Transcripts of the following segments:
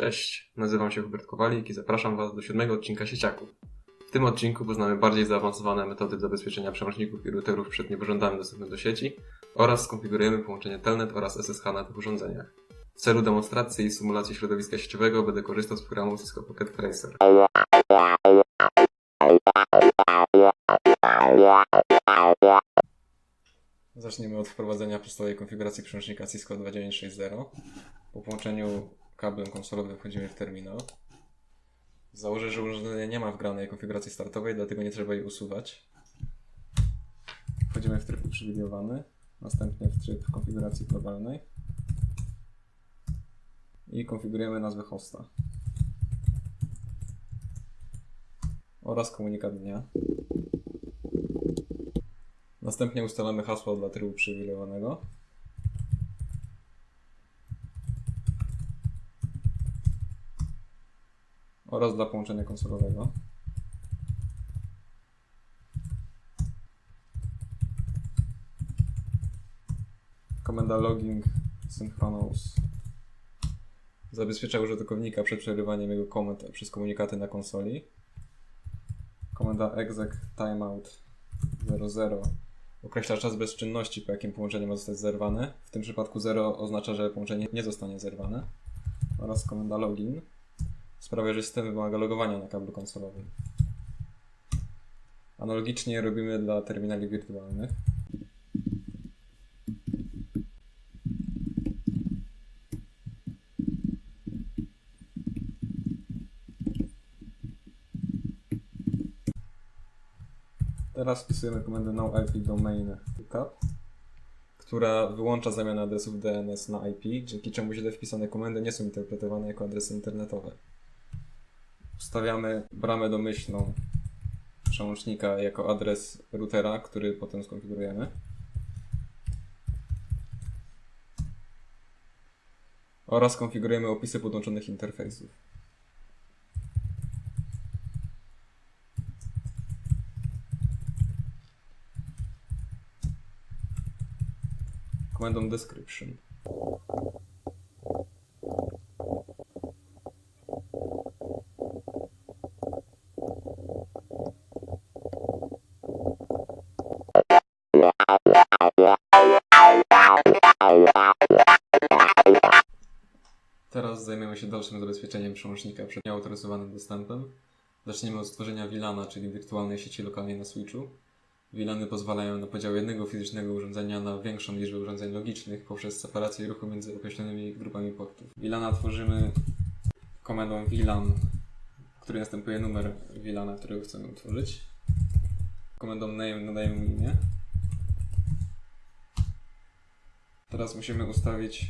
Cześć, nazywam się Hubert Kowalik i zapraszam Was do siódmego odcinka Sieciaków. W tym odcinku poznamy bardziej zaawansowane metody zabezpieczenia przełączników i routerów przed niepożądanym dostępem do sieci oraz skonfigurujemy połączenie Telnet oraz SSH na tych urządzeniach. W celu demonstracji i symulacji środowiska sieciowego będę korzystał z programu Cisco Pocket Tracer. Zaczniemy od wprowadzenia podstawowej konfiguracji przełącznika Cisco 2960. Po połączeniu kablem konsolowym wchodzimy w terminal. Założę, że urządzenie nie ma wgranej konfiguracji startowej, dlatego nie trzeba jej usuwać. Wchodzimy w tryb uprzywilejowany, następnie w tryb konfiguracji globalnej i konfigurujemy nazwę hosta oraz komunikat dnia. Następnie ustalamy hasło dla trybu uprzywilejowanego. Oraz dla połączenia konsolowego. Komenda logging synchronous zabezpiecza użytkownika przed przerywaniem jego komend przez komunikaty na konsoli. Komenda exec timeout 00 określa czas bezczynności, po jakim połączenie ma zostać zerwane. W tym przypadku 0 oznacza, że połączenie nie zostanie zerwane. Oraz komenda login sprawia, że system wymaga logowania na kablu konsolowym. Analogicznie robimy dla terminali wirtualnych. Teraz wpisujemy komendę noip domain pickup, która wyłącza zamianę adresów DNS na IP, dzięki czemu źle wpisane komendy nie są interpretowane jako adresy internetowe. Ustawiamy bramę domyślną przełącznika jako adres routera, który potem skonfigurujemy. Oraz konfigurujemy opisy podłączonych interfejsów. Komendą description. Zajmiemy się dalszym zabezpieczeniem przełącznika przed nieautoryzowanym dostępem. Zaczniemy od stworzenia VLANa, czyli wirtualnej sieci lokalnej na switchu. VLANy pozwalają na podział jednego fizycznego urządzenia na większą liczbę urządzeń logicznych poprzez separację ruchu między określonymi grupami portów. VLANa tworzymy komendą VLAN, w której następuje numer VLANa, którego chcemy utworzyć. Komendą name nadajemy imię. Teraz musimy ustawić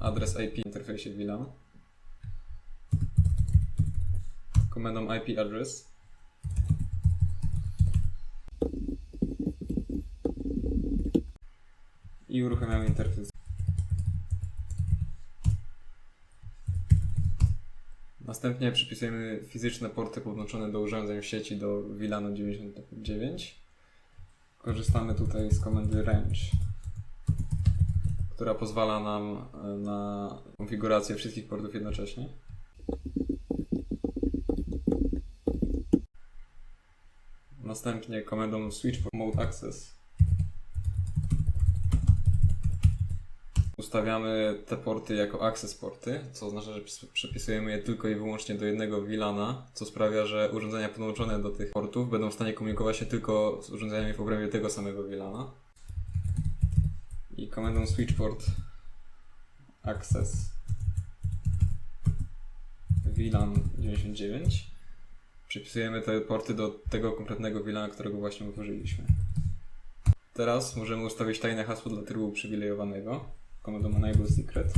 adres IP interfejsie VLAN. Komendą IP address. I uruchamiamy interfejs. Następnie przypisujemy fizyczne porty podłączone do urządzeń w sieci do VLANu 99. Korzystamy tutaj z komendy range która pozwala nam e, na konfigurację wszystkich portów jednocześnie. Następnie komendą switch mode access ustawiamy te porty jako access porty, co oznacza, że przypisujemy je tylko i wyłącznie do jednego VLANa, co sprawia, że urządzenia podłączone do tych portów będą w stanie komunikować się tylko z urządzeniami w obrębie tego samego VLANa komendą switchport access. VLAN 99 przypisujemy te porty do tego konkretnego VLANa, którego właśnie utworzyliśmy. Teraz możemy ustawić tajne hasło dla trybu uprzywilejowanego komendą enable secret.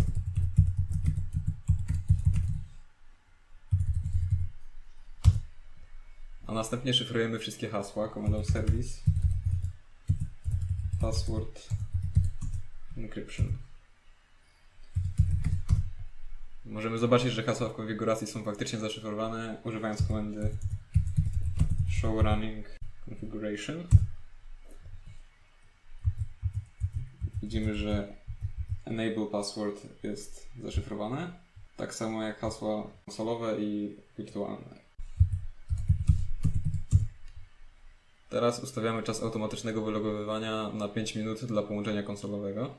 A następnie szyfrujemy wszystkie hasła komendą service password encryption. Możemy zobaczyć, że hasła w konfiguracji są faktycznie zaszyfrowane używając komendy show running configuration. Widzimy, że enable password jest zaszyfrowane. Tak samo jak hasła konsolowe i wirtualne. Teraz ustawiamy czas automatycznego wylogowywania na 5 minut dla połączenia konsolowego.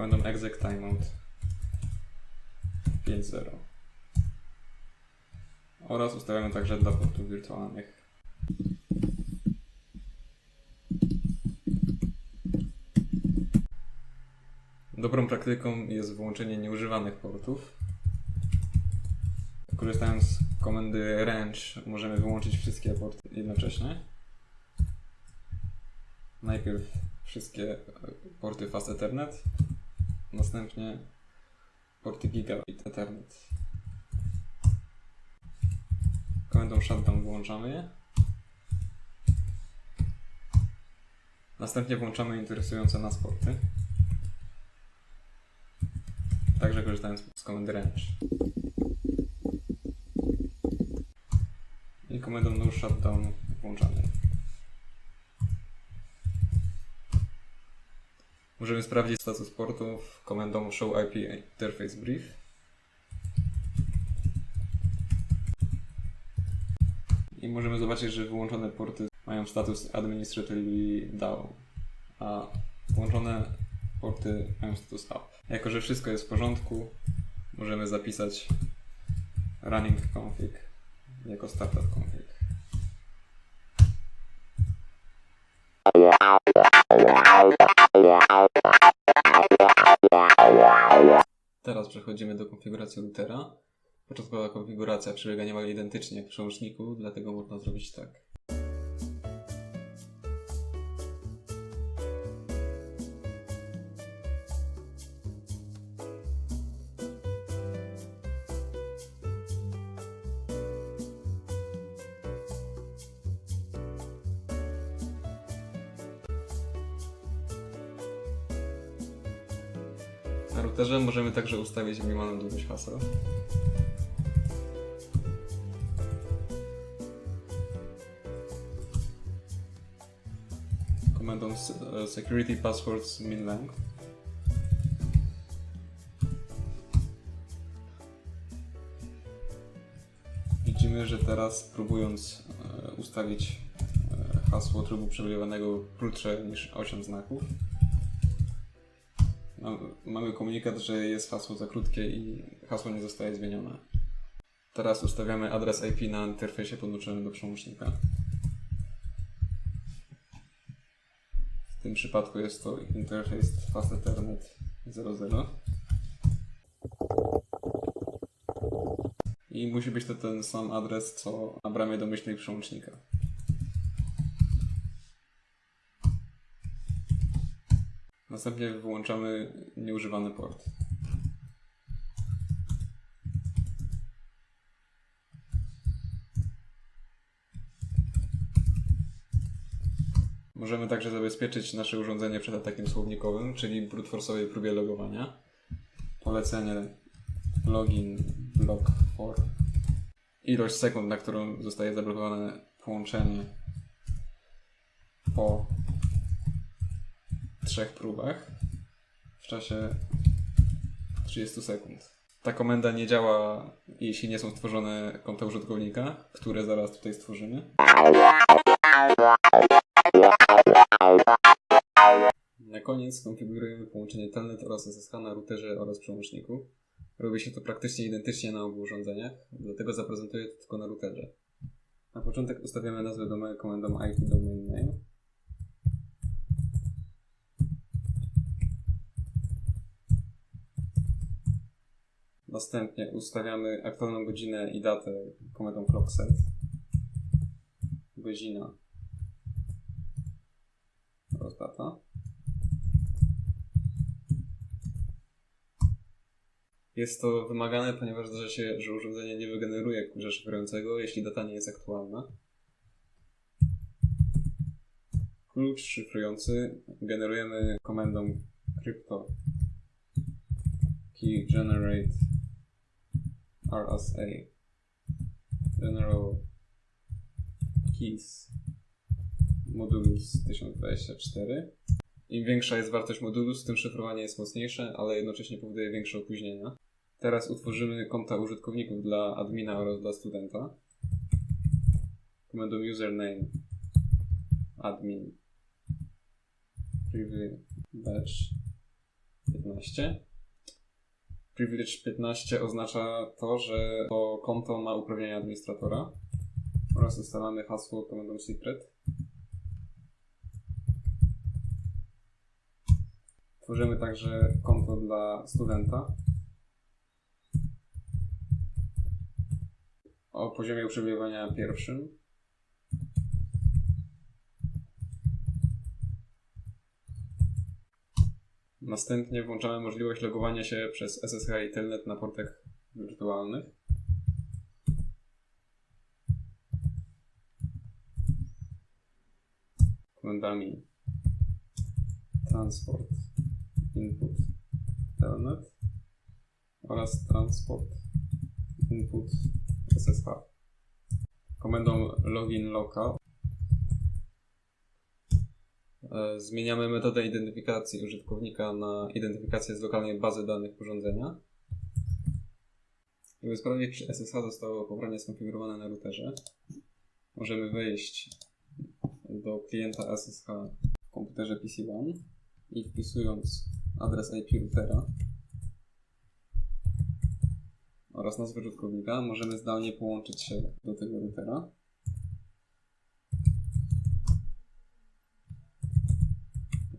Komendą exec timeout 5.0 oraz ustawiamy także dla portów wirtualnych. Dobrą praktyką jest włączenie nieużywanych portów. Korzystając z komendy range możemy wyłączyć wszystkie porty jednocześnie. Najpierw wszystkie porty Fast Ethernet, następnie porty Gigabit Ethernet. Komendą shutdown włączamy je. Następnie włączamy interesujące nas porty. Także korzystając z komendy range. I komendą no shutdown włączamy. Możemy sprawdzić status portów komendą show IP interface brief. I możemy zobaczyć, że wyłączone porty mają status administratively down, a włączone porty mają status up. Jako, że wszystko jest w porządku, możemy zapisać running config jako startup config. Przechodzimy do konfiguracji routera. Początkowa konfiguracja przebiega niemal identycznie w przełączniku, dlatego można zrobić tak. Na routerze możemy także ustawić minimalną długość haseł. Komendą e, security passwords min length. Widzimy, że teraz próbując e, ustawić e, hasło trybu przebywanego krótsze niż 8 znaków, Mamy komunikat, że jest hasło za krótkie i hasło nie zostaje zmienione. Teraz ustawiamy adres IP na interfejsie podłączonym do przełącznika. W tym przypadku jest to interfejs Fast Ethernet 00. I musi być to ten sam adres, co na bramie domyślnej przełącznika. Następnie wyłączamy nieużywany port. Możemy także zabezpieczyć nasze urządzenie przed atakiem słownikowym, czyli brute próbie logowania. Polecenie login block for ilość sekund, na którą zostaje zablokowane połączenie po trzech próbach w czasie 30 sekund. Ta komenda nie działa, jeśli nie są stworzone konta użytkownika, które zaraz tutaj stworzymy. Na koniec konfigurujemy połączenie Telnet oraz SSH na routerze oraz przełączniku. Robi się to praktycznie identycznie na obu urządzeniach, dlatego zaprezentuję to tylko na routerze. Na początek ustawiamy nazwę domeny komendą IP domain name. Następnie ustawiamy aktualną godzinę i datę komendą clockset. Godzina oraz data. Jest to wymagane, ponieważ zdarza się, że urządzenie nie wygeneruje klucza szyfrującego, jeśli data nie jest aktualna. Klucz szyfrujący generujemy komendą crypto key generate RSA general keys. Modulus 1024 Im większa jest wartość modulu, tym szyfrowanie jest mocniejsze, ale jednocześnie powoduje większe opóźnienia. Teraz utworzymy konta użytkowników dla admina oraz dla studenta. Komendą username. Admin. Privilege. 15. Privilege 15 oznacza to, że to konto ma uprawnienia administratora oraz ustalamy hasło komendą secret. Tworzymy także konto dla studenta o poziomie uprzywilejowania pierwszym. Następnie włączamy możliwość logowania się przez SSH i Telnet na portach wirtualnych. Komendami. Transport. Input. Telnet. Oraz transport. Input SSH. Komendą login local zmieniamy metodę identyfikacji użytkownika na identyfikację z lokalnej bazy danych urządzenia. Żeby sprawdzić, czy SSH zostało poprawnie skonfigurowane na routerze, możemy wejść do klienta SSH w komputerze PC1 i wpisując adres IP routera oraz nazwę użytkownika możemy zdalnie połączyć się do tego routera.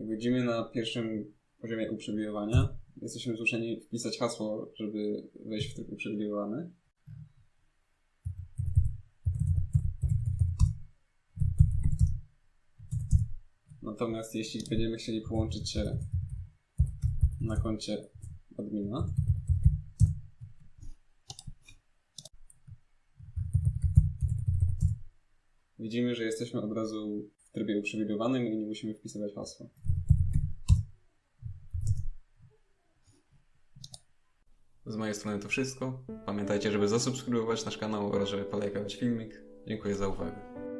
Widzimy na pierwszym poziomie uprzywilejowania jesteśmy zmuszeni wpisać hasło, żeby wejść w tryb uprzywilejowany. Natomiast jeśli będziemy chcieli połączyć się na koncie admina, widzimy, że jesteśmy od razu w trybie uprzywilejowanym i nie musimy wpisywać hasła. Z mojej strony to wszystko. Pamiętajcie, żeby zasubskrybować nasz kanał oraz żeby polajkować filmik. Dziękuję za uwagę.